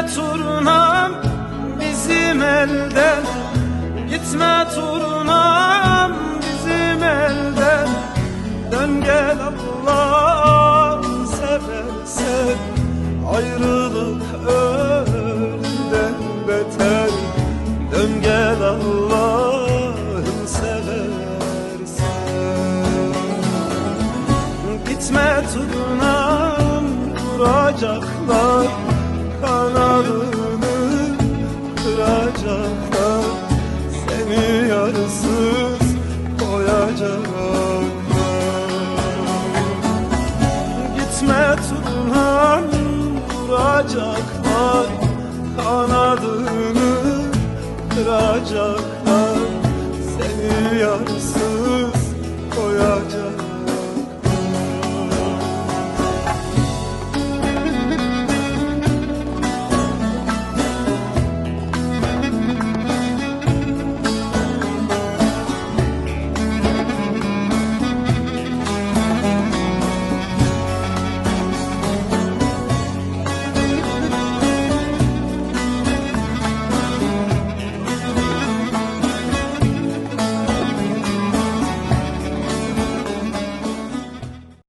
Gitme turunam bizim elden Gitme turunam bizim elden Dön gel Allah seversen Ayrılık ölümden beter. Dön gel Allah seversen Gitme turunam duracaklar kana canını kıracaklar Seni yarısız koyacaklar Gitme Turhan vuracaklar Kanadını kıracaklar Seni yarısız